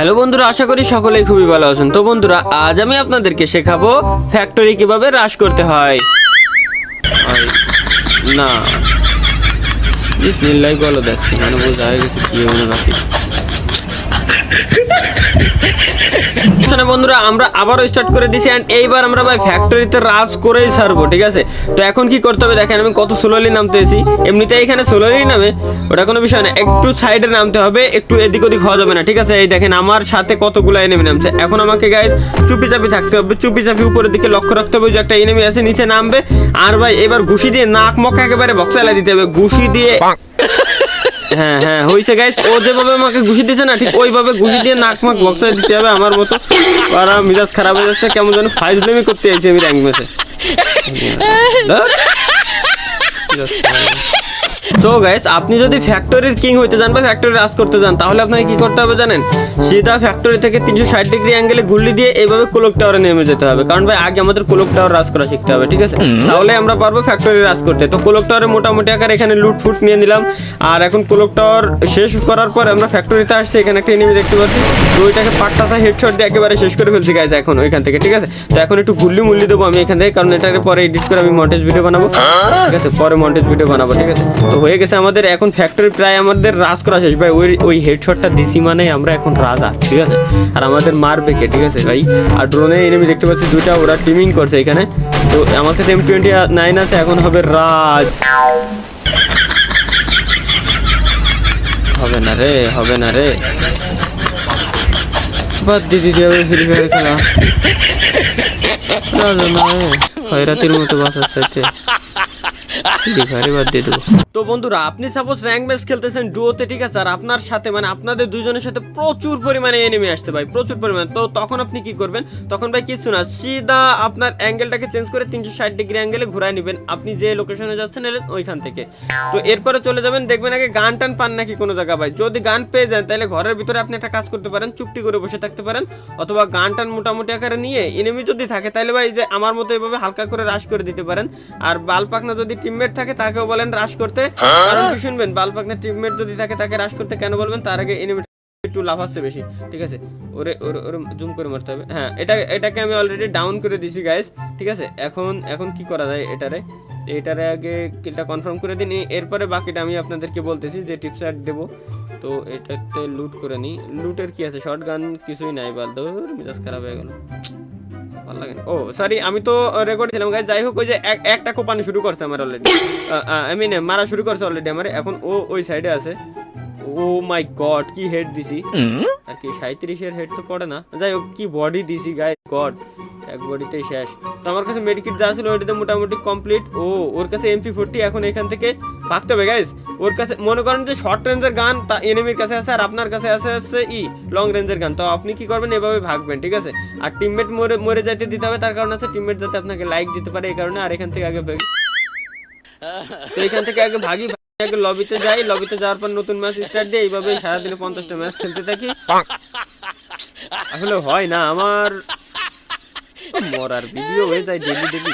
Hello বন্ধুরা, আশা করি সকলেই খুবই ভালো আছেন। তো বন্ধুরা, আজ আমি আপনাদেরকে শেখাবো ফ্যাক্টরি কীভাবে হ্রাস করতে হয়। না। বিসমিল্লাহ বলো দেখছি মানে বোঝা হয়ে গেছে কি হবে না বাকি শোনো বন্ধুরা, আমরা আবারও স্টার্ট করে দিছি এন্ড এইবার আমরা ভাই ফ্যাক্টরিতে রাজ করেই ছাড়বো, ঠিক আছে? তো এখন কি করতে হবে দেখেন, আমি কত স্লোলি নামতেছি। এমনিতে এখানে স্লোলি নামে, ওটা কোনো বিষয় না, একটু সাইডে নামতে হবে, একটু এদিক ওদিক হওয়া যাবে না, ঠিক আছে? এই দেখেন, আমার সাথে কতগুলো এনিমি নামছে। এখন আমাকে গাইজ চুপি চাপি থাকতে হবে চুপি চাপি উপরের দিকে লক্ষ্য রাখতে হবে যে একটা এনিমি আছে, নিচে নামবে। আর ভাই, এবার ঘুষি দিয়ে নাক মক একেবারে বক্সালা দিতে হবে, ঘুষি দিয়ে হ্যাঁ হ্যাঁ হইছে গাইস ও যেভাবে আমাকে ঘুষি দিয়েছে না ঠিক ওইভাবে ঘুষি দিয়ে নাক মাক বক্সায় দিতে হবে আমার মতো। আর আমার মিজাজ খারাপ হয়ে যাচ্ছে কেমন যেন ফাইজলামি করতে আইছি আমি র্যাঙ্ক ম্যাচে তো গাইস আপনি যদি ফ্যাক্টরির কিং হইতে চান বা ফ্যাক্টরি রাজ করতে চান তাহলে আপনাকে কি করতে হবে জানেন? সিধা ফ্যাক্টরি থেকে তিনশো ষাট ডিগ্রি অ্যাঙ্গেলে ঘুরলি দিয়ে এইভাবে কোলক টাওয়ারে নেমে যেতে হবে। কারণ ভাই আগে আমাদের কোলক টাওয়ার রাজ করা শিখতে হবে ঠিক আছে? তাহলে আমরা পারব ফ্যাক্টরি রাজ করতে। তো কোলক টাওয়ারে মোটামুটি আকার এখানে লুট ফুট নিয়ে নিলাম। আর এখন কোলক টাওয়ার শেষ করার পর আমরা ফ্যাক্টরিতে আসছি এখানে একটা এনিমি দেখতে পাচ্ছি। তো ওইটাকে পাট্টাটা হেডশট দিয়ে একেবারে শেষ করে ফেলছি গাইজ এখন ওইখান থেকে ঠিক আছে? তো এখন একটু গুল্লি মুল্লি দেবো আমি এখান থেকে কারণ এটাকে পরে এডিট করে আমি মন্টেজ ভিডিও বানাবো। ঠিক আছে? পরে মন্টেজ ভিডিও বানাবো ঠিক আছে? তো হয়ে গেছে আমাদের এখন ফ্যাক্টরি প্রায় আমাদের রাজ করা শেষ। ভাই ওই ওই হেডশটটা দিছি মানে আমরা এখন রাজা ঠিক আছে? আর আমাদের মারবে কে ঠিক আছে? ভাই আর ড্রোনে এনিমি দেখতে পাচ্ছি দুইটা ওরা টিমিং করছে এখানে। তো আমার কাছে এম টোয়েন্টি নাইন আছে এখন হবে রাজ। হবে না রে হবে না রে। বাদ দিয়ে দিদি হবে ফ্রি ফায়ার খেলা। না না না রে, খয়রাতির মতো বাসার চাইতে ফ্রি ফায়ারই বাদ দিয়ে দেবো তো বন্ধুরা, আপনি সাপোজ র্যাঙ্ক ম্যাচ খেলতেছেন ঠিক আছে? আর আপনার সাথে মানে আপনাদের দুজনের সাথে প্রচুর পরিমাণে এনিমি আসছে ভাই, প্রচুর পরিমাণে। তো তখন আপনি কি করবেন? তখন ভাই কিছু না, সিধা আপনার অ্যাঙ্গেলটাকে চেঞ্জ করে তিনশো ষাট ডিগ্রি অ্যাঙ্গেলে নেবেন। আপনি যে লোকেশনে যাচ্ছেন ওইখান থেকে। তো এরপরে চলে যাবেন, দেখবেন আগে গান টান পান নাকি কোনো জায়গা ভাই? যদি গান পেয়ে যান, তাহলে ঘরের ভিতরে আপনি একটা কাজ করতে পারেন, চুপটি করে বসে থাকতে পারেন। অথবা গান টান মোটামুটি আকারে নিয়ে এনিমি যদি থাকে, তাহলে ভাই যে আমার মতো এভাবে হালকা করে রাশ করে দিতে পারেন। আর বাল পাকনা যদি টিমমেট থাকে তাকেও বলেন রাশ করতে। কারণ কি শুনবেন বাল পাকনা টিমমেট যদি থাকে তাকে রাশ করতে কেন বলবেন? তার আগে এনিমি একটু লাভ লাফাচ্ছে বেশি ঠিক আছে? ওরে ওর ওর জুম করে মারতে হবে। হ্যাঁ এটা এটাকে আমি অলরেডি ডাউন করে দিছি গাইস ঠিক আছে? এখন এখন কি করা যায় এটারে? এটারে আগে কিলটা কনফার্ম করে দিন। এরপরে বাকিটা আমি আপনাদেরকে বলতেছি যে টিপস অ্যাড দেবো। তো এটাতে লুট করে নিই। লুটের কি আছে? শর্ট গান কিছুই নাই বাদ মেজাজ খারাপ হয়ে গেল। ভালো লাগে ও সরি আমি তো রেকর্ড ছিলাম গাইজ যাই হোক ওই যে একটা কোপানো শুরু করছে আমার অলরেডি আই মিন মারা শুরু করছে অলরেডি আমার। এখন ও ওই সাইডে আছে। ও মাই গড কি হেড দিছি। আর কি সাঁত্রিশের হেড তো পড়ে না। যাই হোক কি বডি দিছি গাই গড এক বডিতেই শেষ। তো আমার কাছে মেডিকিট যা ছিল ওইটাতে মোটামুটি কমপ্লিট ও, ওর কাছে এমপি ফোরটি এখন এখান থেকে ভাগতে হবে গাইস ওর কাছে, মনে করেন যে শর্ট রেঞ্জের গান, তা এনিমির কাছে আছে আর আপনার কাছে আছে হচ্ছে ই লং রেঞ্জের গান। তো আপনি কি করবেন, এভাবে ভাগবেন, ঠিক আছে? আর টিমমেট মরে মরে যাইতে দিতে হবে, তার কারণ আছে টিমমেট যাতে আপনাকে লাইক দিতে পারে এই কারণে, আর এখান থেকে আগে তো এখান থেকে আগে ভাগি ভাগি, আগে লবিতে যাই। লবিতে যাওয়ার পর নতুন ম্যাচ স্টার্ট দিয়ে এইভাবে সারাদিনে পঞ্চাশটা ম্যাচ খেলতে থাকি। আসলে হয় না, আমার মরার ভিডিও হয়ে যায় ডেলি ডেলি